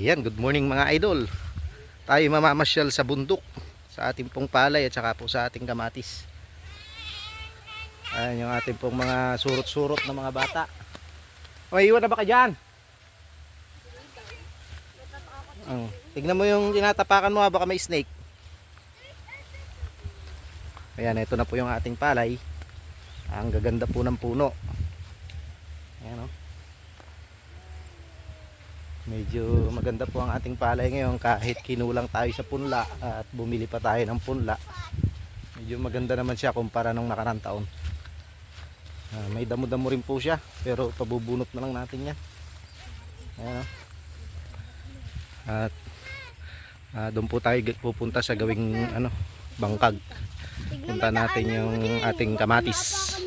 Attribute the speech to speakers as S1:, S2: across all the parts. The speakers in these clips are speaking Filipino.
S1: Ayan, good morning mga idol. Tayo mamamasyal sa bundok sa ating pong palay at saka po sa ating kamatis. Ayan yung ating pong mga surot-surot na mga bata. May iwan na ba ka dyan? Oh, tignan mo yung tinatapakan mo ha, baka may snake. Ayan, ito na po yung ating palay. Ang gaganda po ng puno. Ayan o. Medyo maganda po ang ating palay ngayon kahit kinulang tayo sa punla at bumili pa tayo ng punla. Medyo maganda naman siya kumpara nung nakarang taon. Ah, may damo-damo rin po siya pero pabubunot na lang natin yan. Ayan o. At ah, doon po tayo pupunta sa gawing ano, bangkag. Punta natin yung ating kamatis.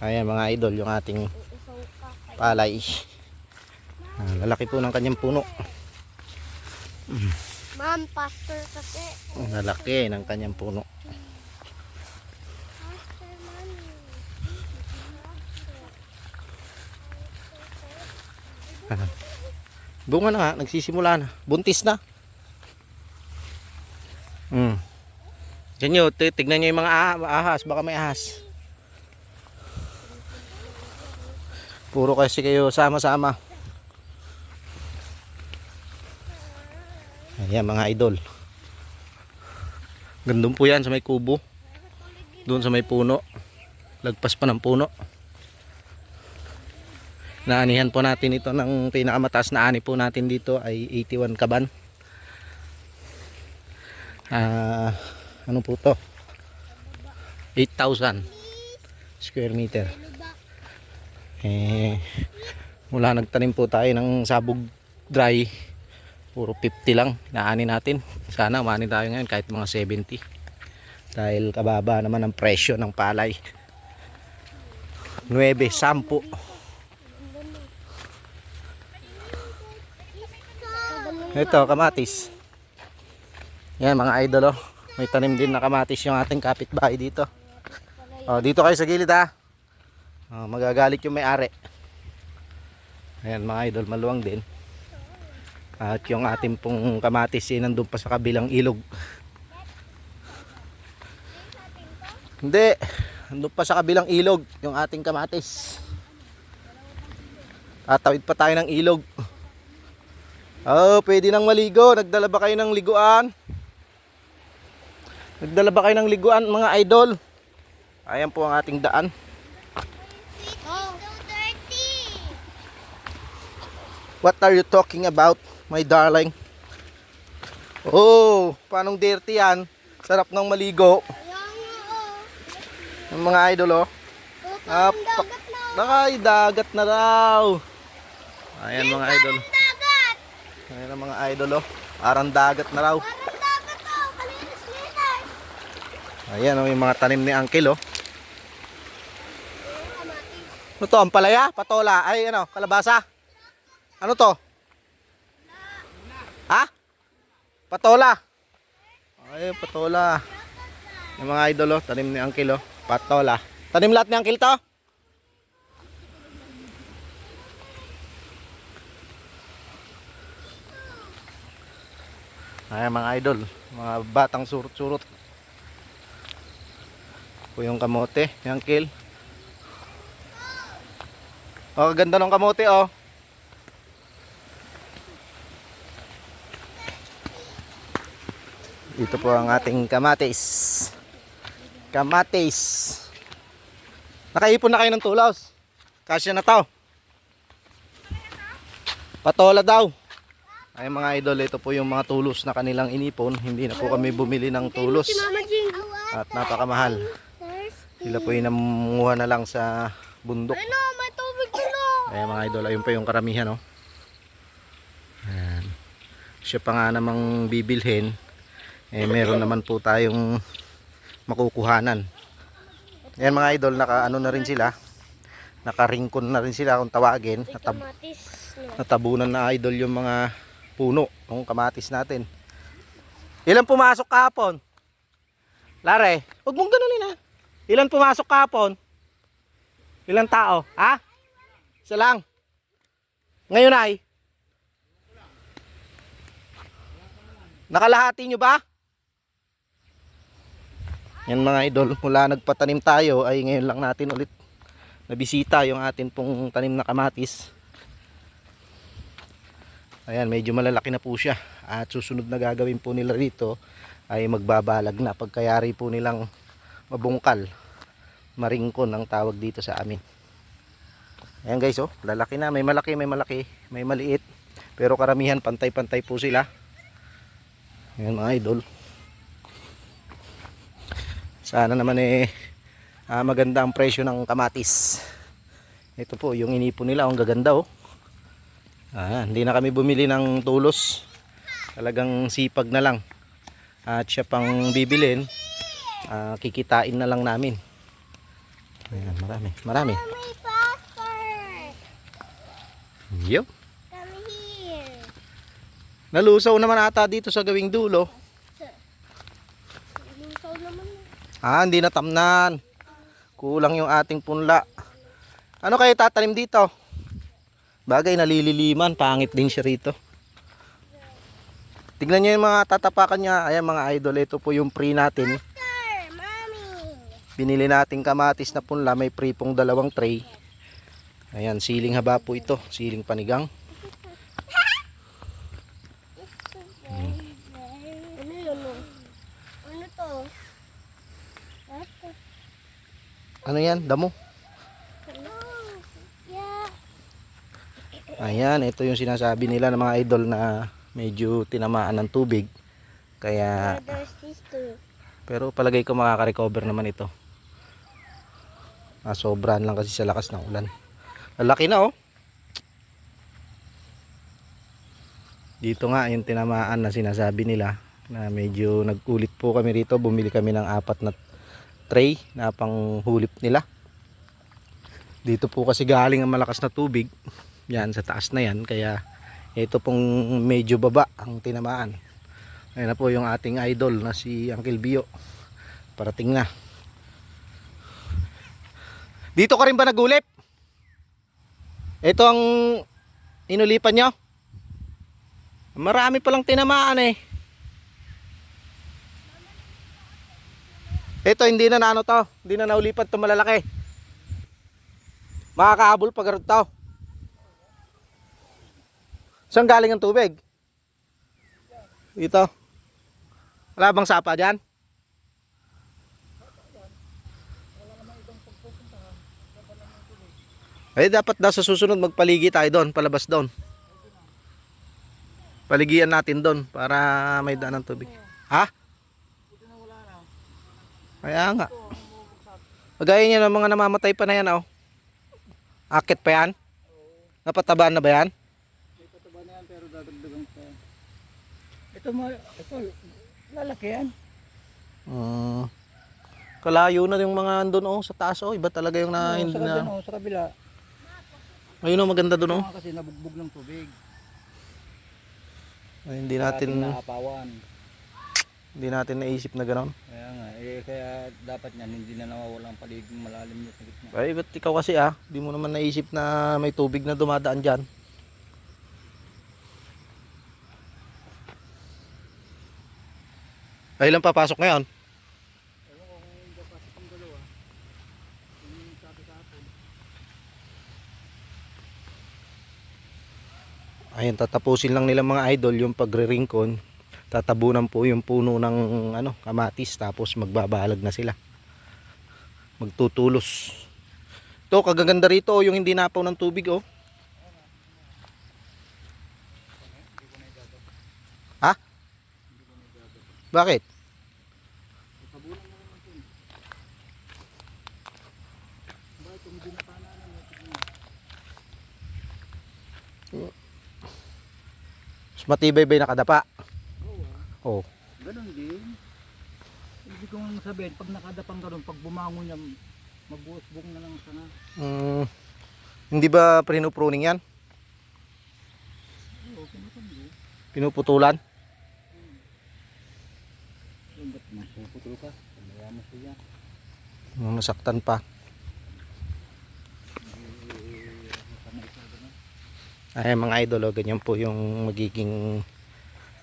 S1: Ayan mga idol, yung ating palay. Ah, lalaki po ng kanyang puno.
S2: Ma'am, pastor kasi.
S1: Lalaki ng kanyang puno.
S2: Mommy.
S1: Bunga na nga, nagsisimula na. Buntis na. Hmm. Diyan nyo, ti- tignan nyo yung mga ah- ahas. Baka may ahas. Puro kasi kayo sama-sama. Ayan mga idol. Gandun po yan sa may kubo. Doon sa may puno. Lagpas pa ng puno. Naanihan po natin ito ng pinakamataas na ani po natin dito ay 81 kaban. Ah, ano po to? 8,000 square meter. Eh, mula nagtanim po tayo ng sabog dry, puro 50 lang naani natin. Sana umani tayo ngayon kahit mga 70. Dahil kababa naman ang presyo ng palay. 9, 10. Ito, kamatis. Yan mga idol oh. May tanim din na kamatis yung ating kapitbahay dito. Oh, dito kayo sa gilid ha. Oh, magagalit yung may-ari. Ayan mga idol, maluwang din. At yung ating pong kamatis eh, nandun pa sa kabilang ilog. Hindi, nandun pa sa kabilang ilog yung ating kamatis. Tatawid pa tayo ng ilog. Oh, pwede nang maligo. Nagdala ba kayo ng liguan? Nagdala ba kayo ng liguan, mga idol? Ayan po ang ating daan. What are you talking about, my darling? Oh, paanong dirty yan? Sarap ng maligo.
S2: Oh.
S1: Ang mga idol, oh.
S2: Oh,
S1: Ah,
S2: parang
S1: pa-
S2: dagat na.
S1: Nakay, dagat na raw. Ayan mga idol. Ayan ang mga idol, oh. Parang dagat na raw.
S2: Oh.
S1: Ayan, oh, yung mga tanim ni Uncle, oh. Ano to, ang palaya? Patola? Ay, ano, kalabasa? Ano to? Ha? Patola? Ay, patola. Yung mga idol, oh, tanim ni Uncle, oh. Patola. Tanim lahat ni Uncle to? Ay, mga idol, mga batang surut-surut. Po yung kamote, ni Uncle. Oh, ganda ng kamote oh. Ito po ang ating kamatis. Kamatis. Nakaipon na kayo ng tulaws. Kasya na to. Patola daw. Ay mga idol, ito po yung mga tulos na kanilang inipon. Hindi na po kami bumili ng tulos. At napakamahal. Sila po yung namunguha na lang sa bundok.
S2: Ano, may tubig dito.
S1: Ayan mga idol, ayun pa yung karamihan oh. Ayan. Siya pa nga namang bibilhin. Eh meron naman po tayong makukuhanan. Ayan mga idol, naka ano na rin sila. Nakaringkon na rin sila kung tawagin. Natab natabunan na idol yung mga puno ng kamatis natin. Ilan pumasok kahapon? Lare, huwag mong ganunin ha. Ilan pumasok kahapon? Ilan tao? Ha? Isa lang. Ngayon ay? Nakalahati nyo ba? Yan mga idol, mula nagpatanim tayo ay ngayon lang natin ulit nabisita yung atin pong tanim na kamatis. Ayan, medyo malalaki na po siya. At susunod na gagawin po nila rito ay magbabalag na pagkayari po nilang mabungkal. Maringkon ang tawag dito sa amin. Ayan guys, oh, lalaki na. May malaki, may malaki, may maliit. Pero karamihan pantay-pantay po sila. Ayan mga idol. Sana naman eh ah, maganda ang presyo ng kamatis. Ito po, yung inipon nila, ang gaganda oh. Ah, hindi na kami bumili ng tulos. Talagang sipag na lang. At siya pang bibilin, ah, kikitain na lang namin. Ayan, marami, marami.
S2: Here.
S1: Nalusaw naman ata dito sa gawing dulo.
S2: Lusaw naman.
S1: Ah, hindi natamnan. Kulang yung ating punla. Ano kayo tatanim dito? Bagay nalililiman, pangit din siya rito. Tignan niyo yung mga tatapakan niya. Ayan mga idol, ito po yung pre natin. Binili nating kamatis na punla, may pre pong dalawang tray. Ayan, siling haba po ito, siling panigang.
S2: Ano yun? oh? Ano to? Ito.
S1: Ano yan? Damo. Ayan, ito yung sinasabi nila ng mga idol na medyo tinamaan ng tubig. Kaya, pero palagay ko makaka-recover naman ito. Ah, sobrahan lang kasi sa lakas ng ulan. Lalaki na oh. Dito nga yung tinamaan na sinasabi nila na medyo nagulit po kami rito. Bumili kami ng apat na tray na pang hulip nila. Dito po kasi galing ang malakas na tubig. Yan sa taas na yan. Kaya ito pong medyo baba ang tinamaan. Ayun na po yung ating idol na si Uncle Bio. Parating na. Dito ka rin ba nagulip? Ito ang inulipan nyo? Marami palang tinamaan eh. Ito hindi na naano to. Hindi na naulipan to malalaki. Makakahabol pag ganun to. Saan galing ang tubig? Dito. Wala bang sapa dyan? Eh dapat daw sa susunod magpaligi tayo doon, palabas doon. Paligian natin doon para may daan ng tubig. Ha? Kaya nga. Magaya niya ng mga namamatay pa na yan oh. Akit pa yan? Napatabaan na ba yan?
S3: Pataba na yan pero dadagdagan pa. Ito mo, ito lalaki yan.
S1: Mm. kalayo na yung mga andun oh sa taas oh. Iba talaga yung na, hindi
S3: sa kabila,
S1: na.
S3: oh, sa kabila.
S1: Ayun oh maganda doon oh.
S3: Kasi nabugbog ng tubig.
S1: Ay, hindi natin
S3: nakapawan.
S1: Hindi natin naisip na gano'n.
S3: Kaya nga, eh, kaya dapat yan, hindi na nawawala ang paligid malalim yung sa gitna.
S1: Ay, ba't ikaw kasi ah? Di mo naman naisip na may tubig na dumadaan dyan. Ay, lang papasok ngayon? Ayun, tatapusin lang nila mga idol yung pagre-ringkon. Tatabunan po yung puno ng ano, kamatis tapos magbabalag na sila. Magtutulos. Ito, kagaganda rito oh, yung hindi napaw ng tubig oh. Ha? Bakit? Mas matibay ba yung nakadapa? Oh.
S3: Ganon din. Hindi ko nga sabihin, pag nakadapang ganun, pag bumangon niya, magbuhos-bung na lang sana.
S1: Mm, hindi ba pinupruning yan?
S3: Oo, pinapandi.
S1: Pinuputulan?
S3: Yung ba't magpuputol ka? Pamaya mo siya.
S1: Masaktan pa. Ay mga idol, oh, ganyan po yung magiging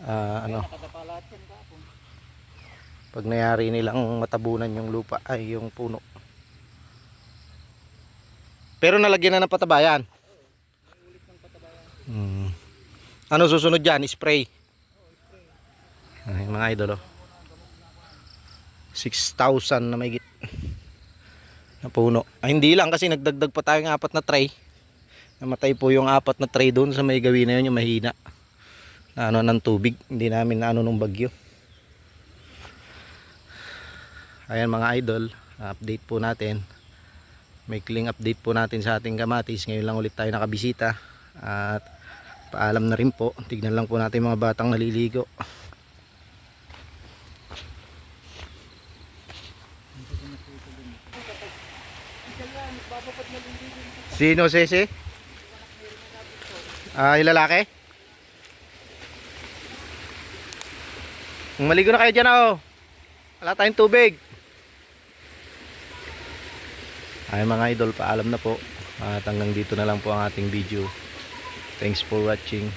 S1: ah, ano, Pag nayari nilang matabunan yung lupa ay yung puno. Pero nalagyan na ng patabayan. Hmm. Ano susunod dyan? Spray. Ay, mga idol oh. 6,000 na may na puno. Ay, hindi lang kasi nagdagdag pa tayo ng apat na tray. Namatay po yung apat na tray doon sa may gawin na yun yung mahina. Na ano ng tubig. Hindi namin na ano nung bagyo. Ayan mga idol, update po natin. May cling update po natin sa ating kamatis. Ngayon lang ulit tayo nakabisita. At paalam na rin po. Tignan lang po natin mga batang naliligo. Sino sese? Ah, yung lalaki? Maligo na kayo dyan oh. Wala tayong tubig. Ay mga idol, paalam na po. At hanggang dito na lang po ang ating video. Thanks for watching.